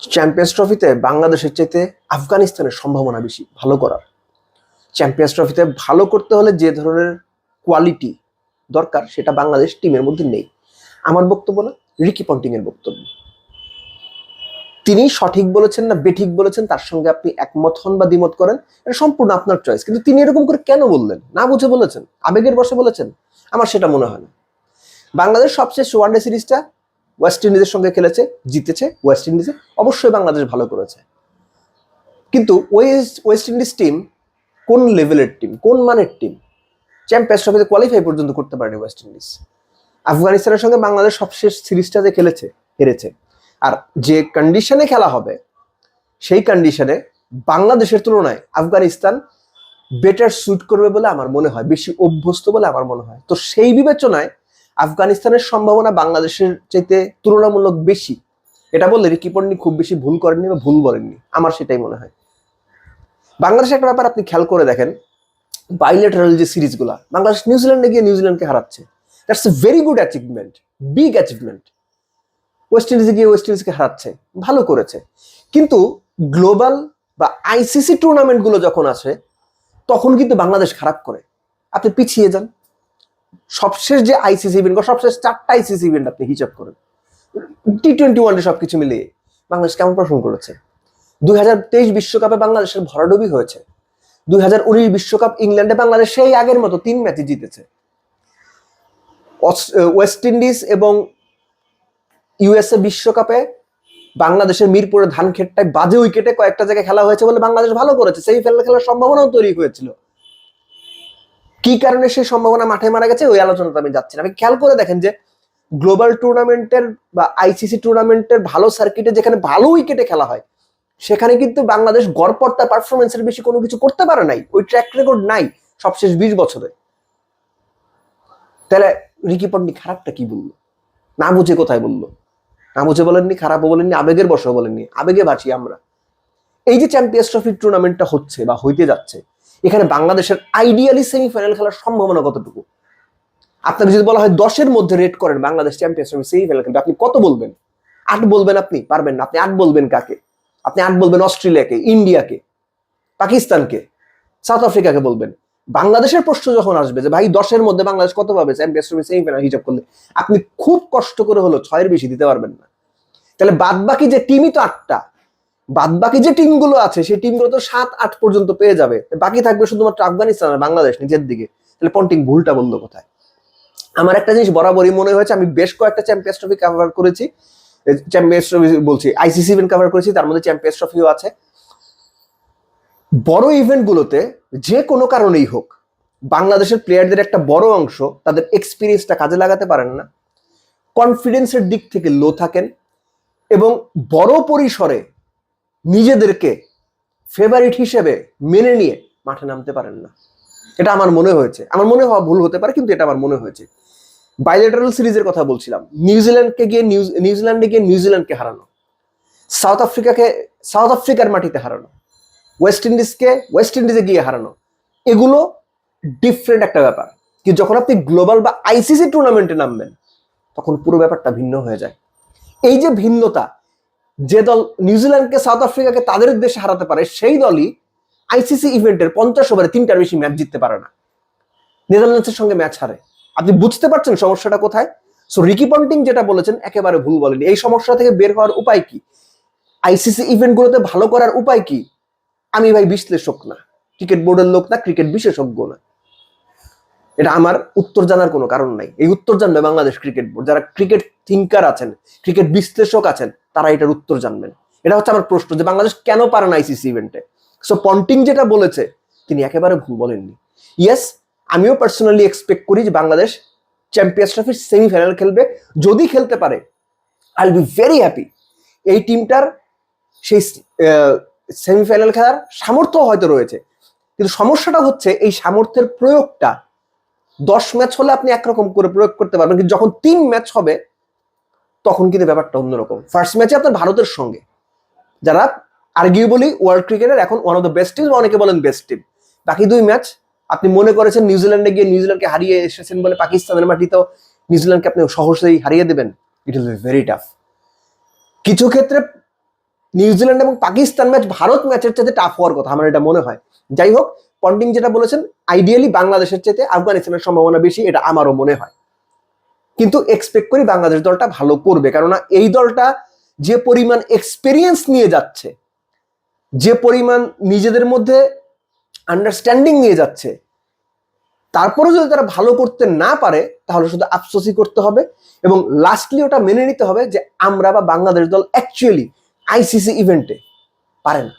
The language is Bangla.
চ্যাম্পিয়ন্স ট্রফিতে বাংলাদেশের চাইতে আফগানিস্তানের সম্ভাবনা বেশি, ভালো করার। চ্যাম্পিয়ন্স ট্রফিতে ভালো করতে হলে যে ধরনের কোয়ালিটি দরকার, সেটা বাংলাদেশ টিমের মধ্যে নেই। আমার বক্তব্য না রিকি পন্টিং এর বক্তব্য। তিনি সঠিক বলেছেন না বেঠিক বলেছেন, তার সঙ্গে আপনি একমত হন বা দ্বিমত করেন, এটা সম্পূর্ণ আপনার চয়েস কিন্তু তিনি এরকম করে কেন বললেন? না বুঝে বলেছেন, আবেগের বসে বলেছেন, আমার সেটা মনে হয় না। বাংলাদেশ সবশেষ ওয়ানডে সিরিজটা ওয়েস্ট ইন্ডিজের সঙ্গে খেলেছে, জিতেছে ওয়েস্ট ইন্ডিজে অবশ্যই বাংলাদেশ ভালো করেছে। কিন্তু ওয়েস্ট ওয়েস্ট ইন্ডিজ টিম কোন লেভেলের টিম কোন মানের টিম চ্যাম্পিয়ন্স ট্রফিতে কোয়ালিফাই পর্যন্ত করতে পারেনি ওয়েস্ট ইন্ডিজ আফগানিস্তানের সঙ্গে বাংলাদেশ সবশেষ সিরিজটা যে খেলেছে, হেরেছে। আর যে কন্ডিশনে খেলা হবে, সেই কন্ডিশনে বাংলাদেশের তুলনায় আফগানিস্তান বেটার স্যুট করবে বলে আমার মনে হয়, বেশি অভ্যস্ত বলে আমার মনে হয়। তো সেই বিবেচনায় আফগানিস্তানের সম্ভাবনা বাংলাদেশের চাইতে তুলনামূলক বেশি। এটা বললে রিকি পন্ডিং খুব বেশি ভুল করেননি বা ভুল বলেননি। আমার সেটাই মনে হয়। বাংলাদেশের একটা ব্যাপার আপনি খেয়াল করে দেখেন বাইলেটারাল যে সিরিজগুলা, বাংলাদেশ নিউজিল্যান্ডে গিয়ে নিউজিল্যান্ডকে হারাচ্ছে। That's a very good achievement big achievement West ইন্ডিজে গিয়ে ওয়েস্ট ইন্ডিজকে হারাচ্ছে, ভালো করেছে। কিন্তু গ্লোবাল বা আইসিসি টুর্নামেন্টগুলো যখন আসে তখন কিন্তু বাংলাদেশ খারাপ করে। আপনি পিছিয়ে যান। সবশেষ যে আইসিসি ইভেন্ট সবশেষ চারটা আইসিসি ইভেন্ট আপনি হিসাব করেন টি টোয়েন্টি ওয়ানডে সবকিছু মিলিয়ে বাংলাদেশ কেমন পারফর্ম করেছে? দুই হাজার তেইশ বিশ্বকাপে বাংলাদেশের ভরাডুবি হয়েছে। দুই হাজার উনিশ বিশ্বকাপ ইংল্যান্ডে বাংলাদেশ সেই আগের মতো তিন ম্যাচে জিতেছে। ওয়েস্ট ইন্ডিজ এবং ইউএসএ বিশ্বকাপে বাংলাদেশের মিরপুরের ধান ক্ষেতটায় বাজে উইকেটে কয়েকটা জায়গায় খেলা হয়েছে বলে বাংলাদেশ ভালো করেছে। সেই ফেলে খেলার সম্ভাবনাও তৈরি হয়েছিল। কি কারণে সেই সম্ভাবনা মাঠে মারা গেছে ওই আলোচনাতে আমি যাচ্ছি না। আপনি খেয়াল করে দেখেন যে গ্লোবাল টুর্নামেন্টের বা আইসিসি টুর্নামেন্টের ভালো সার্কিটে যেখানে ভালো উইকেটে খেলা হয়, সেখানে কিন্তু বাংলাদেশ গড়পড়তা পারফরমেন্সের বেশি কোনো কিছু করতে পারে নাই। ওই ট্র্যাক রেকর্ড নাই সবশেষ বিশ বছরে। তাহলে রিকি পন্ডিং খারাপটা কি বলল? না বুঝে কোথায় বলল? না বুঝে বলেননি, খারাপও বলেননি, আবেগের বসেও বলেননি। আবেগে বাঁচি আমরা। এই যে চ্যাম্পিয়ন্স ট্রফির টুর্নামেন্টটা হচ্ছে বা হইতে যাচ্ছে এখানে বাংলাদেশের আইডিয়ালি সেমিফাইনাল খেলার সম্ভাবনা কতটুকু? আপনাকে যদি বলা হয় দশের মধ্যে রেট করেন বাংলাদেশ চ্যাম্পিয়ন্স ট্রফি সেমিফাইনাল খেলবে আপনি কত বলবেন? আট বলবেন আপনি? পারবেন না। আপনি আট বলবেন কাকে? আপনি আট বলবেন অস্ট্রেলিয়াকে, ইন্ডিয়াকে, পাকিস্তানকে, সাউথ আফ্রিকাকে বলবেন। বাংলাদেশের প্রশ্ন যখন আসবে যে, ভাই, দশের মধ্যে বাংলাদেশ কত পাবে? চ্যাম্পিয়ন্স ট্রফি সেমিফাইনাল হিসাব করলে আপনি খুব কষ্ট করে হলো ছয়ের বেশি দিতে পারবেন না। তাহলে বাদ বাকি যে টিমই তো আটটা বাদ বাকি যে টিমগুলো আছে, সেই টিমগুলো তো সাত, আট পর্যন্ত পেয়ে যাবে। বাকি থাকবে শুধুমাত্র আফগানিস্তান আর বাংলাদেশ নিজের দিকে। তাহলে পন্টিং ভুলটা বলল কোথায়? আমার একটা জিনিস বরাবরই মনে হয়েছে, আমি বেশ কয়েকটা চ্যাম্পিয়ন্স ট্রফি কভার করেছি। চ্যাম্পিয়ন্স ট্রফি বলছি আইসিসি ইভেন্ট কভার করেছি, তার মধ্যে চ্যাম্পিয়ন্স ট্রফিও আছে। বড় ইভেন্টগুলোতে যে কোনো কারণেই হোক, বাংলাদেশের প্লেয়ারদের একটা বড় অংশ তাদের এক্সপিরিয়েন্সটা কাজে লাগাতে পারেন না। কনফিডেন্সের দিক থেকে লো থাকেন এবং বড় পরিসরে নিজেদেরকে ফেভারিট হিসেবে মেনে নিয়ে মাঠে নামতে পারেন না। এটা আমার মনে হয়েছে। আমার মনে হওয়া ভুল হতে পারে, কিন্তু এটা আমার মনে হয়েছে। বাইলেটারাল সিরিজের কথা বলছিলাম। নিউজিল্যান্ডকে গিয়ে নিউজ- নিউজিল্যান্ডে গিয়ে নিউজিল্যান্ডকে হারানো। সাউথ আফ্রিকাকে সাউথ আফ্রিকার মাটিতে হারানো। ওয়েস্ট ইন্ডিজকে ওয়েস্ট ইন্ডিজে গিয়ে হারানো। এগুলো ডিফারেন্ট একটা ব্যাপার কি যখন আপনি গ্লোবাল বা আইসিসি টুর্নামেন্টে নামবেন, তখন পুরো ব্যাপারটা ভিন্ন হয়ে যায়। এই যে ভিন্নতা যে দল নিউজিল্যান্ডকে সাউথ আফ্রিকাকে তাদের দেশে হারাতে পারে, সেই দলই আইসিসি ইভেন্টের পঞ্চাশ ওভারে তিনটার বেশি ম্যাচ জিততে পারে না। নেদারল্যান্ডসের সঙ্গে ম্যাচ হারে। আপনি বুঝতে পারছেন সমস্যাটা কোথায়? সো রিকি পন্টিং যেটা বলেছেন, একেবারে ভুল বলেনি এই সমস্যা থেকে বের হওয়ার উপায় কি? আইসিসি ইভেন্টগুলোতে ভালো করার উপায় কি? আমি ভাই বিশ্লেষক না। ক্রিকেট বোর্ডের লোক না ক্রিকেট বিশেষজ্ঞ না। এটা আমার উত্তর জানার কোনো কারণ নাই। এই উত্তর জানবে বাংলাদেশ ক্রিকেট বোর্ড। যারা ক্রিকেট থিঙ্কার আছেন, ক্রিকেট বিশ্লেষক আছেন, তারা এটার উত্তর জানবেন। এটা হচ্ছে আমার প্রশ্ন যে বাংলাদেশ কেন পারে না আইসিসি ইভেন্টে সো পন্টিং যেটা বলেছে, তিনি একেবারে ভুল বলেননি। ইয়েস আমিও পার্সোনালি এক্সপেক্ট করি যে বাংলাদেশ চ্যাম্পিয়ন্স ট্রফির সেমিফাইনাল খেলবে। যদি খেলতে পারে আই বি ভেরি হ্যাপি এই টিমটার সেই সেমিফাইনাল খেলার সামর্থ্য হয়তো রয়েছে। কিন্তু সমস্যাটা হচ্ছে, এই সামর্থ্যের প্রয়োগটা দশ ম্যাচ হলে আপনি একরকম করে প্রয়োগ করতে পারবেন, কিন্তু যখন তিন ম্যাচ হবে, তখন কিন্তু ব্যাপারটা অন্যরকম। ফার্স্ট ম্যাচে আপনার ভারতের সঙ্গে। যারা আর্গিউবলি ওয়ার্ল্ড ক্রিকেটের এখন one of the best team অনেকে বলেন বেস্ট টিম বাকি দুই ম্যাচ আপনি মনে করেছেন নিউজিল্যান্ডে গিয়ে নিউজিল্যান্ডকে হারিয়ে এসেছেন বলে পাকিস্তানের মাটিতেও নিউজিল্যান্ডকে আপনি সহজেই হারিয়ে দেবেন। ইট ইজ ভেরি টাফ কিছু ক্ষেত্রে নিউজিল্যান্ড এবং পাকিস্তান ম্যাচ ভারত ম্যাচের চাইতে টাফ হওয়ার কথা, আমার এটা মনে হয়। যাই হোক পন্টিং যেটা বলেছেন আইডিয়ালি বাংলাদেশের চাইতে আফগানিস্তানের সম্ভাবনা বেশি, এটা আমারও মনে হয়। কিন্তু এক্সপেক্ট করি বাংলাদেশ দলটা ভালো করবে, কেননা এই দলটা যে পরিমাণ এক্সপিরিয়েন্স নিয়ে যাচ্ছে, যে পরিমাণ নিজেদের মধ্যে আন্ডারস্ট্যান্ডিং নিয়ে যাচ্ছে তারপরে যদি তারা ভালো করতে না পারে, তাহলে শুধু আফসোসই করতে হবে এবং লাস্টলি ওটা মেনে নিতে হবে যে আমরা বা বাংলাদেশ দল অ্যাকচুয়ালি আইসিসি ইভেন্টে পারে না।